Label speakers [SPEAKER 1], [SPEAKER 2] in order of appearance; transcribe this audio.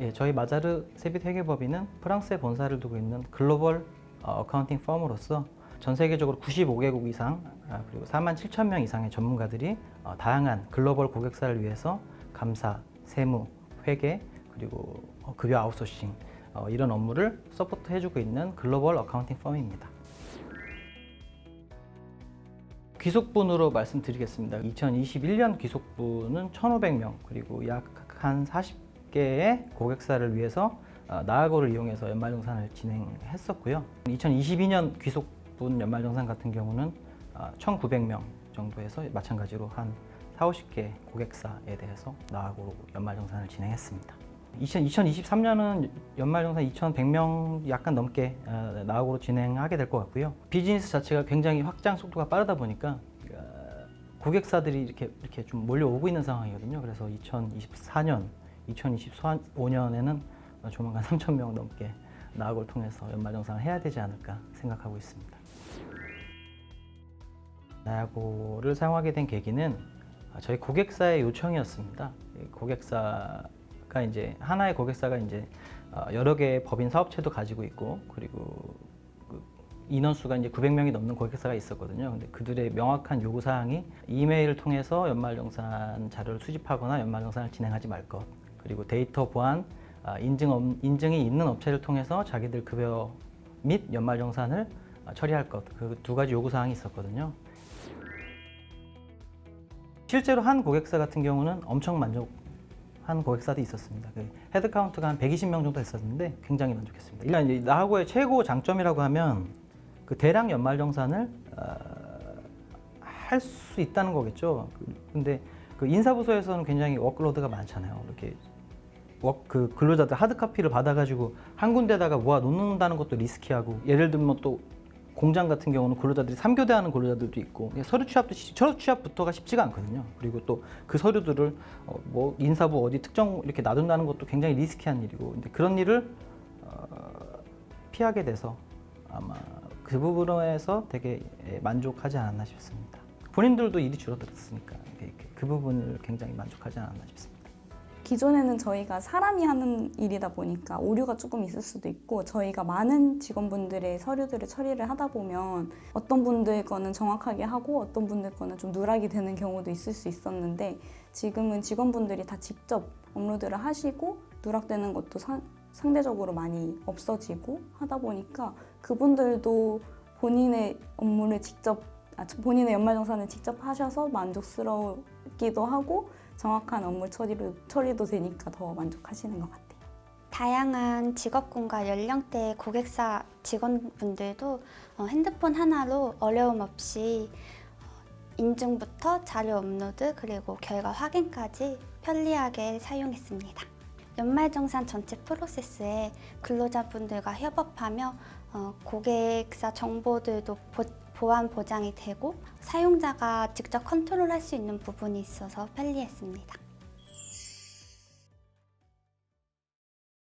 [SPEAKER 1] 예, 저희 마자르 세빛 회계법인은 프랑스에 본사를 두고 있는 글로벌 어, 어카운팅 펌으로서 전 세계적으로 95개국 이상 아, 그리고 4만 7천 명 이상의 전문가들이 어, 다양한 글로벌 고객사를 위해서 감사, 세무, 회계 그리고 어, 급여 아웃소싱 어, 이런 업무를 서포트 해주고 있는 글로벌 어카운팅 펌입니다. 귀속분으로 말씀드리겠습니다. 2021년 귀속분은 1,500명 그리고 약 한 40 개의 고객사를 위해서 어, 나아고를 이용해서 연말정산을 진행했었고요. 2022년 귀속분 연말정산 같은 경우는 1,900명 정도에서 마찬가지로 한 4, 50개 고객사에 대해서 나아고로 연말정산을 진행했습니다. 2023년은 연말정산 2,100명 약간 넘게 어, 나아고로 진행하게 될 것 같고요. 비즈니스 자체가 굉장히 확장 속도가 빠르다 보니까 어, 고객사들이 이렇게 이렇게 좀 몰려오고 있는 상황이거든요. 그래서 2024년, 2025년에는 조만간 3,000명 넘게 나아고를 통해서 연말정산을 해야 되지 않을까 생각하고 있습니다. 나야고를 사용하게 된 계기는 저희 고객사의 요청이었습니다. 이 고객사가 이제 하나의 고객사가 이제 어, 여러 개의 법인 사업체도 가지고 있고 그리고 그 인원수가 이제 900명이 넘는 고객사가 있었거든요. 근데 그들의 명확한 요구 사항이 이메일을 통해서 연말정산 자료를 수집하거나 연말정산을 진행하지 말 것. 그리고 데이터 보안 아, 인증 업- 인증이 있는 업체를 통해서 자기들 급여 및 연말정산을 아, 처리할 것. 그 두 가지 요구 사항이 있었거든요. 실제로 한 고객사 같은 경우는 엄청 만족한 고객사도 있었습니다. 그 헤드 카운트가 한 120명 정도 됐었는데 굉장히 만족했습니다. 일단 나하고의 최고 장점이라고 하면 그 대량 연말 정산을 할수 있다는 거겠죠. 그- 근데 그 인사부서에서는 굉장히 워크로드가 많잖아요. 이렇게 워- 그 근로자들 하드 카피를 받아가지고 한 군데다가 모아 놓는다는 것도 리스키하고 예를 들면 또 공장 같은 경우는 근로자들이 3교대하는 근로자들도 있고 서류 취합도 시- 서류 취합부터가 쉽지가 않거든요. 그리고 또 그 서류들을 어, 뭐 인사부 어디 특정 이렇게 놔둔다는 것도 굉장히 리스키한 일이고 근데 그런 일을 어, 피하게 돼서 아마 그 부분에서 되게 예, 만족하지 않았나 싶습니다. 본인들도 일이 줄어들었으니까 그- 그 부분을 굉장히 만족하지 않았나 싶습니다.
[SPEAKER 2] 기존에는 저희가 사람이 하는 일이다 보니까 오류가 조금 있을 수도 있고 저희가 많은 직원분들의 서류들을 처리를 하다 보면 어떤 분들 거는 정확하게 하고 어떤 분들 거는 좀 누락이 되는 경우도 있을 수 있었는데 지금은 직원분들이 다 직접 업로드를 하시고 누락되는 것도 사- 상대적으로 많이 없어지고 하다 보니까 그분들도 본인의 업무를 직접 아, 본인의 연말정산을 직접 하셔서 만족스럽기도 하고 정확한 업무 처리를, 처리도 되니까 더 만족하시는 것 같아요.
[SPEAKER 3] 다양한 직업군과 연령대의 고객사 직원분들도 어, 핸드폰 하나로 어려움 없이 어, 인증부터 자료 업로드 그리고 결과 확인까지 편리하게 사용했습니다. 연말정산 전체 프로세스에 근로자분들과 협업하며 어, 고객사 정보들도 보, 보안 보장이 되고 사용자가 직접 컨트롤할 수 있는 부분이 있어서 편리했습니다.